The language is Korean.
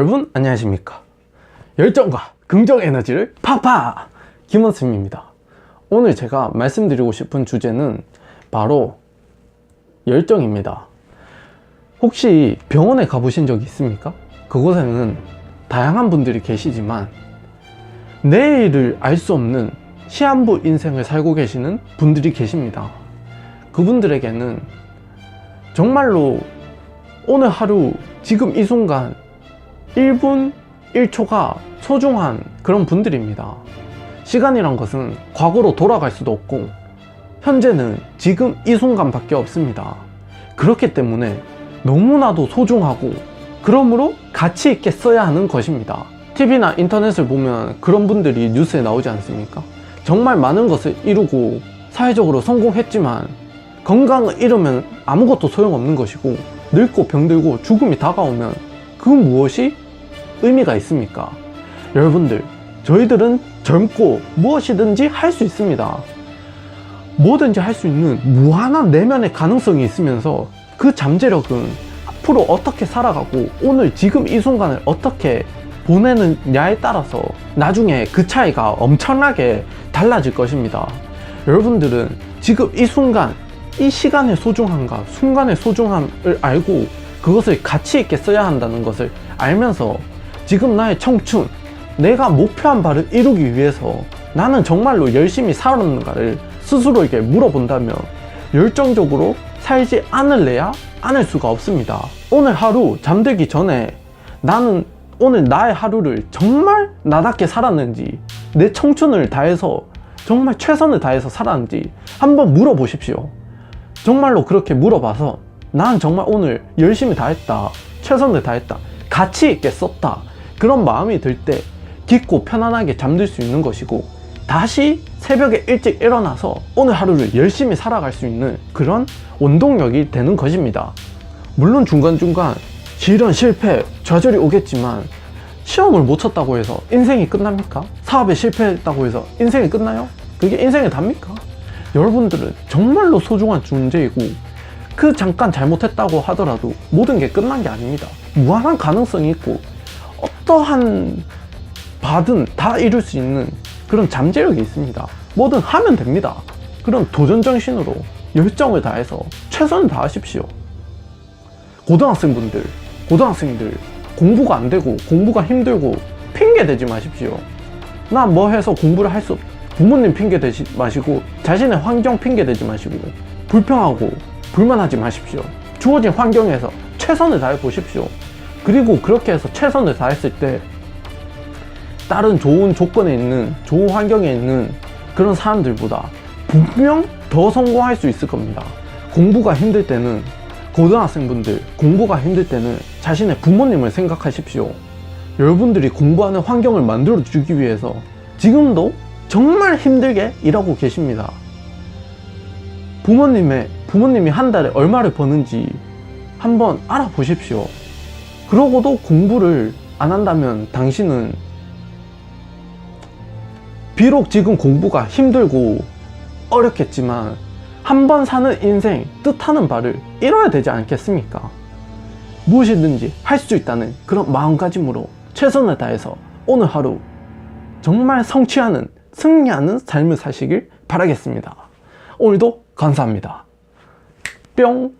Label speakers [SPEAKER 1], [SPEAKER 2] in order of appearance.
[SPEAKER 1] 여러분 안녕하십니까 열정과 긍정 에너지를 파파 김원쌤입니다 오늘 제가 말씀드리고 싶은 주제는 바로 열정입니다 혹시 병원에 가보신 적 있습니까? 그곳에는 다양한 분들이 계시지만 내일을 알 수 없는 시한부 인생을 살고 계시는 분들이 계십니다 그분들에게는 정말로 오늘 하루 지금 이 순간 1분 1초가 소중한 그런 분들입니다. 시간이란 것은 과거로 돌아갈 수도 없고 현재는 지금 이 순간밖에 없습니다. 그렇기 때문에 너무나도 소중하고 그러므로 가치 있게 써야 하는 것입니다. TV나 인터넷을 보면 그런 분들이 뉴스에 나오지 않습니까? 정말 많은 것을 이루고 사회적으로 성공했지만 건강을 잃으면 아무것도 소용없는 것이고 늙고 병들고 죽음이 다가오면 그 무엇이 의미가 있습니까? 여러분들, 저희들은 젊고 무엇이든지 할 수 있습니다. 뭐든지 할 수 있는 무한한 내면의 가능성이 있으면서 그 잠재력은 앞으로 어떻게 살아가고 오늘 지금 이 순간을 어떻게 보내느냐에 따라서 나중에 그 차이가 엄청나게 달라질 것입니다. 여러분들은 지금 이 순간, 이 시간의 소중함과 순간의 소중함을 알고 그것을 가치 있게 써야 한다는 것을 알면서 지금 나의 청춘, 내가 목표한 바를 이루기 위해서 나는 정말로 열심히 살았는가를 스스로에게 물어본다면 열정적으로 살지 않을래야 않을 수가 없습니다. 오늘 하루 잠들기 전에 나는 오늘 나의 하루를 정말 나답게 살았는지 내 청춘을 다해서 정말 최선을 다해서 살았는지 한번 물어보십시오. 정말로 그렇게 물어봐서 난 정말 오늘 열심히 다 했다. 최선을 다했다. 가치 있게 썼다. 그런 마음이 들 때 깊고 편안하게 잠들 수 있는 것이고 다시 새벽에 일찍 일어나서 오늘 하루를 열심히 살아갈 수 있는 그런 원동력이 되는 것입니다. 물론 중간중간 실은 실패 좌절이 오겠지만 시험을 못 쳤다고 해서 인생이 끝납니까? 사업에 실패했다고 해서 인생이 끝나요? 그게 인생의 답니까? 여러분들은 정말로 소중한 존재이고 그 잠깐 잘못했다고 하더라도 모든 게 끝난 게 아닙니다. 무한한 가능성이 있고 어떠한 바든 다 이룰 수 있는 그런 잠재력이 있습니다. 뭐든 하면 됩니다. 그런 도전 정신으로 열정을 다해서 최선을 다하십시오. 고등학생분들, 고등학생들 공부가 안 되고 공부가 힘들고 핑계 대지 마십시오. 나 뭐 해서 공부를 할 수 없. 부모님 핑계 대지 마시고 자신의 환경 핑계 대지 마시고 불평하고 불만하지 마십시오. 주어진 환경에서 최선을 다해 보십시오. 그리고 그렇게 해서 최선을 다했을 때 다른 좋은 조건에 있는 좋은 환경에 있는 그런 사람들보다 분명 더 성공할 수 있을 겁니다. 공부가 힘들 때는 고등학생분들 공부가 힘들 때는 자신의 부모님을 생각하십시오. 여러분들이 공부하는 환경을 만들어 주기 위해서 지금도 정말 힘들게 일하고 계십니다. 부모님의 부모님이 한 달에 얼마를 버는지 한번 알아보십시오. 그러고도 공부를 안 한다면 당신은 비록 지금 공부가 힘들고 어렵겠지만 한번 사는 인생 뜻하는 바를 이뤄야 되지 않겠습니까? 무엇이든지 할 수 있다는 그런 마음가짐으로 최선을 다해서 오늘 하루 정말 성취하는 승리하는 삶을 사시길 바라겠습니다. 오늘도 감사합니다. 뿅